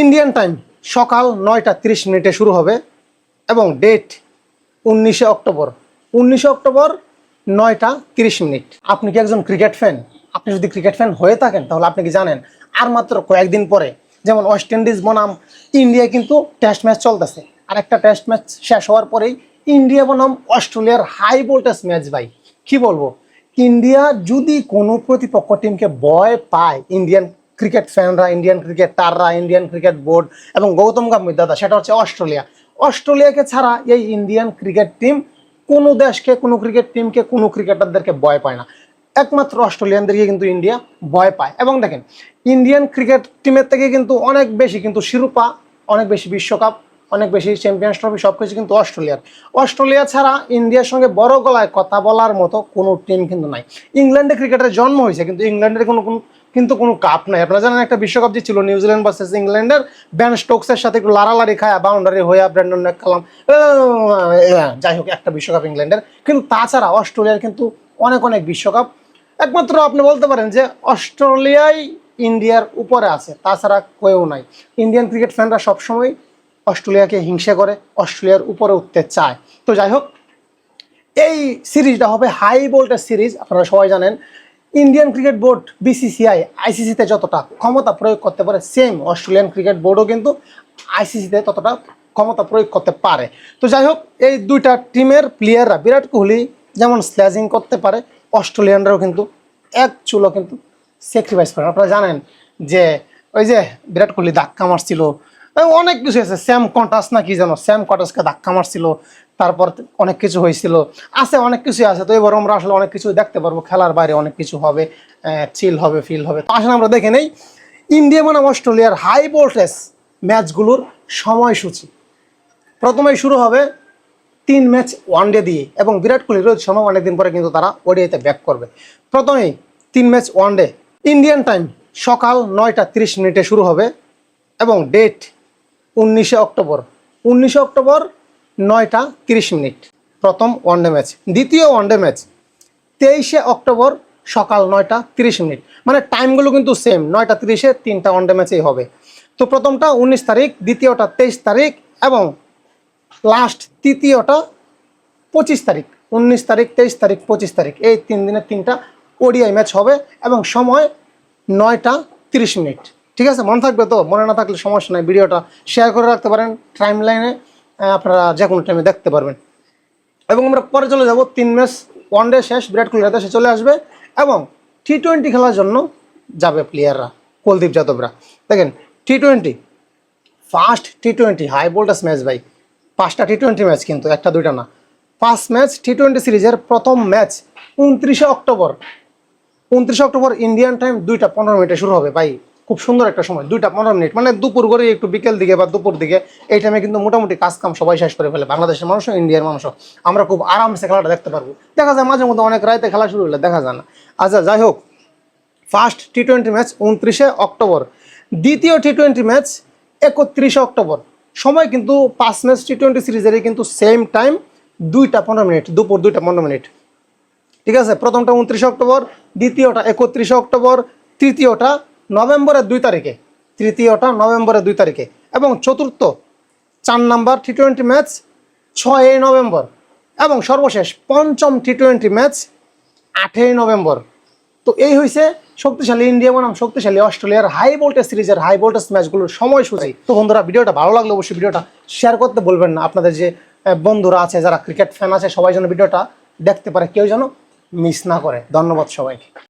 Indian time সকাল নয়টা তিরিশ মিনিটে শুরু হবে এবং ডেট উনিশে অক্টোবর। উনিশে অক্টোবর নয়টা তিরিশ মিনিট। আপনি কি একজন ক্রিকেট ফ্যান আপনি যদি ক্রিকেট ফ্যান হয়ে থাকেন, তাহলে আপনি কি জানেন? আর মাত্র কয়েকদিন পরে, যেমন ওয়েস্ট ইন্ডিজ বনাম ইন্ডিয়ায় কিন্তু টেস্ট ম্যাচ চলতেছে। আর একটা টেস্ট ম্যাচ শেষ হওয়ার পরেই ইন্ডিয়া বনাম অস্ট্রেলিয়ার হাই ভোল্টেজ ম্যাচ ভাই। কি বলব? ইন্ডিয়া যদি কোনো প্রতিপক্ষ টিমকে ভয় পায় ইন্ডিয়ান ক্রিকেট ফ্যানরা ইন্ডিয়ান ক্রিকেট তাররা ইন্ডিয়ান ক্রিকেট বোর্ড এবং গৌতম গম্ভীর দাদা, সেটা হচ্ছে অস্ট্রেলিয়া। অস্ট্রেলিয়াকে ছাড়া এই ইন্ডিয়ান ক্রিকেট টিম কোনো দেশকে, কোনো ক্রিকেট টিমকে কোনো ক্রিকেটারদেরকে ভয় পায় না। একমাত্র অস্ট্রেলিয়ানদেরকে কিন্তু ইন্ডিয়া ভয় পায়। এবং দেখেন ইন্ডিয়ান ক্রিকেট টিমের থেকে কিন্তু অনেক বেশি কিন্তু শিরোপা, অনেক বেশি বিশ্বকাপ, অনেক বেশি চ্যাম্পিয়ন্স ট্রফি সব কিছু কিন্তু অস্ট্রেলিয়ার। অস্ট্রেলিয়া ছাড়া ইন্ডিয়ার সঙ্গে বড় গলায় কথা বলার মতো কোনো টিম কিন্তু নাই। ইংল্যান্ডে ক্রিকেটের জন্ম হয়েছে, কিন্তু ইংল্যান্ডের কোনো কোনো কিন্তু কোনো কাপ নাই। আপনারা জানেন একটা বিশ্বকাপ যে ছিল, নিউজিল্যান্ড ভার্সেস ইংল্যান্ডের ব্যান স্টোকসের সাথে একটু লারালারি খায় বাউন্ডারি হয়ে ব্র্যান্ডন কালাম যাই হোক, একটা বিশ্বকাপ ইংল্যান্ডের। কিন্তু তাছাড়া অস্ট্রেলিয়ার কিন্তু অনেক অনেক বিশ্বকাপ। একমাত্র আপনি বলতে পারেন যে অস্ট্রেলিয়াই ইন্ডিয়ার উপরে আছে, তাছাড়া কেউ নাই। ইন্ডিয়ান ক্রিকেট ফ্যানরা সবসময় অস্ট্রেলিয়াকে হিংসা করে, অস্ট্রেলিয়ার উপরে উঠতে চায়। তো যাই হোক, এই সিরিজটা হবে হাই ভোল্টেজ সিরিজ, আপনারা সবাই জানেন। ইন্ডিয়ান ক্রিকেট বোর্ড বিসিসিআই আইসিসিতে যতটা ক্ষমতা প্রয়োগ করতে পারে সেম অস্ট্রেলিয়ান ক্রিকেট বোর্ডও কিন্তু আইসিসিতে ততটা ক্ষমতা প্রয়োগ করতে পারে। তো যাই হোক, এই দুইটা টিমের প্লেয়াররা বিরাট কোহলি যেমন স্ল্যাজিং করতে পারে অস্ট্রেলিয়ানরাও কিন্তু এক চুলো কিন্তু স্যাক্রিফাইস করে। আপনারা জানেন যে ওই যে বিরাট কোহলি ধাক্কা মারছিল অনেক কিছু আছে স্যাম কন্টাস না কি জানো স্যাম কন্টাসকে ধাক্কা মারছিল তারপর অনেক কিছু হয়েছিল। আছে, অনেক কিছু আছে, তো এবার আমরা আসলে অনেক কিছু দেখতে পারব। খেলার বাইরে অনেক কিছু হবে চিল হবে ফিল হবে। তো আসলে আমরা দেখে নেই। ইন্ডিয়া মানে অস্ট্রেলিয়ার হাই ভোল্টেজ ম্যাচগুলোর সময়সূচি। প্রথমেই শুরু হবে তিন ম্যাচ ওয়ানডে দিয়ে এবং বিরাট কোহলি, রোহিত শর্মা অনেকদিন পরে কিন্তু তারা ওডিআইতে ব্যাক করবে। প্রথমেই তিন ম্যাচ ওয়ানডে ইন্ডিয়ান টাইম সকাল নয়টা তিরিশ মিনিটে শুরু হবে এবং ডেট উনিশে অক্টোবর। উনিশে অক্টোবর নয়টা তিরিশ মিনিট। প্রথম ওয়ানডে ম্যাচ দ্বিতীয় ওয়ানডে ম্যাচ তেইশে অক্টোবর সকাল নয়টা তিরিশ মিনিট। মানে টাইমগুলো কিন্তু সেম নয়টা তিরিশে তিনটা ওয়ানডে ম্যাচেই হবে। তো প্রথমটা উনিশ তারিখ, দ্বিতীয়টা তেইশ তারিখ এবং লাস্ট তৃতীয়টা পঁচিশ তারিখ। উনিশ তারিখ, তেইশ তারিখ, পঁচিশ তারিখ। এই তিন দিনের তিনটা ওডিআই ম্যাচ হবে এবং সময় নয়টা তিরিশ মিনিট। ঠিক আছে? মনে থাকবে তো? মনে না থাকলে সমস্যা নাই। ভিডিওটা শেয়ার করে রাখতে পারেন। টাইম লাইনে আপনারা যে কোনো টাইমে দেখতে পারবেন। এবং আমরা পরে চলে যাব, তিন ম্যাচ ওয়ান ডে শেষ, বিরাট কোহলি দেশে চলে আসবে এবং টি টোয়েন্টি খেলার জন্য যাবে প্লেয়াররা কুলদীপ যাদবরা। দেখেন T twenty first T twenty high voltage match ভাই। পাঁচটা টি টোয়েন্টি ম্যাচ কিন্তু, একটা দুইটা না। ফার্স্ট ম্যাচ টি টোয়েন্টি সিরিজের প্রথম ম্যাচ উনত্রিশে অক্টোবর। উনত্রিশে অক্টোবর ইন্ডিয়ান টাইম দুইটা পনেরো মিনিটে শুরু হবে ভাই। খুব সুন্দর একটা সময়, দুইটা পনেরো মিনিট। মানে দুপুর করে একটু বিকেল দিকে বা দুপুর দিকে, এই টাইমে কিন্তু মোটামুটি কাজ কাম সবাই শেষ করে ফেলে। বাংলাদেশের মানুষও ইন্ডিয়ার মানুষও আমরা খুব আরামসে খেলাটা দেখতে পারব। দেখা যায় মাঝে মধ্যে অনেক রাতে খেলা শুরু হলে দেখা যায় না। আচ্ছা যাই হোক। ফার্স্ট টি টোয়েন্টি ম্যাচ উনত্রিশে অক্টোবর। দ্বিতীয় টি টোয়েন্টি ম্যাচ একত্রিশে অক্টোবর। সময় কিন্তু পাঁচ ম্যাচ টি টোয়েন্টি সিরিজেরই কিন্তু সেম টাইম দুইটা পনেরো মিনিট, দুপুর দুইটা পনেরো মিনিট। ঠিক আছে? প্রথমটা উনত্রিশে অক্টোবর, দ্বিতীয়টা একত্রিশে অক্টোবর, তৃতীয়টা নভেম্বরের দুই তারিখে, তৃতীয়টা নভেম্বরের দুই তারিখে এবং চতুর্থ চার নাম্বার টি টোয়েন্টি ম্যাচ ছয়ই নভেম্বর এবং সর্বশেষ পঞ্চম টি টোয়েন্টি ম্যাচ আটই নভেম্বর। তো এই হয়েছে শক্তিশালী ইন্ডিয়া বনাম শক্তিশালী অস্ট্রেলিয়ার হাই ভোল্টেজ সিরিজের হাই ভোল্টেজ ম্যাচগুলোর সময়সূচি। তো বন্ধুরা, ভিডিওটা ভালো লাগলে অবশ্যই ভিডিওটা শেয়ার করতে বলবেন না। আপনাদের যে বন্ধুরা আছে, যারা ক্রিকেট ফ্যান আছে, সবাই যেন ভিডিওটা দেখতে পারে, কেউ যেন মিস না করে। ধন্যবাদ সবাইকে।